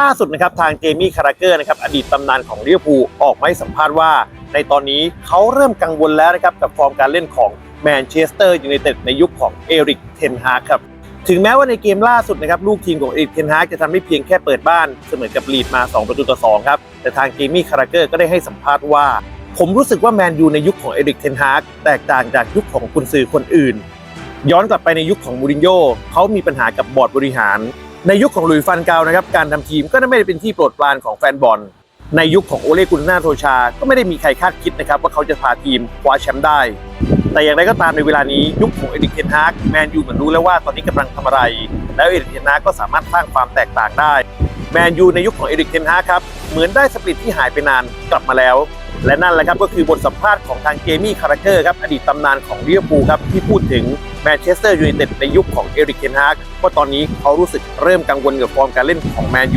ล่าสุดนะครับทางเจมี่คาราเกอร์นะครับอดีตตำนานของลิเวอร์พูลออกมาให้สัมภาษณ์ว่า ในตอนนี้เขาเริ่มกังวลแล้วนะครับกับฟอร์มการเล่นของแมนเชสเตอร์ยูไนเต็ดในยุคของเอริกเทนฮาครับถึงแม้ว่าในเกมล่าสุดนะครับลูกทีมของเอริกเทนฮาจะทำได้เพียงแค่เปิดบ้านเสมอกับลีดมา 2 ประตูต่อ2ครับแต่ทางเจมี่คาราเกอร์ก็ได้ให้สัมภาษณ์ว่า ผมรู้สึกว่าแมนยูในยุคของเอริกเทนฮาแตกต่างจากยุคของกุนซือคนอื่น ย้อนกลับไปในยุคของมูรินโญ่เขามีปัญหากับบอร์ดบริหาร ในยุคของลุยฟันกาวนะครับการทำทีมก็ไม่ได้เป็นที่โปรดปรานของแฟนบอล ในยุคของโอเลกุนนาโทชา ก็ไม่ได้มีใครคาดคิดนะครับว่าเขาจะพาทีมคว้าแชมป์ได้ แต่อย่างไรก็ตามในเวลานี้ยุคของเอริกเทนฮากแมนยูเหมือนรู้แล้วว่าตอนนี้กำลังทำอะไร แล้วเอริกเทนฮากก็สามารถสร้างความแตกต่างได้แมนยูในยุคของเอริกเทนฮากครับเหมือนได้สปริตที่หายไปนานกลับมาแล้ว และนั่นแหละครับก็คือบทสัมภาษณ์ของทางเจมี่คาราเกอร์ครับอดีตตำนานของลิเวอร์พูลครับที่พูดถึงแมนเชสเตอร์ยูไนเต็ดในยุคของเอริกเทนฮากว่าตอนนี้เขารู้สึกเริ่มกังวลกับฟอร์มการเล่นของแมนยู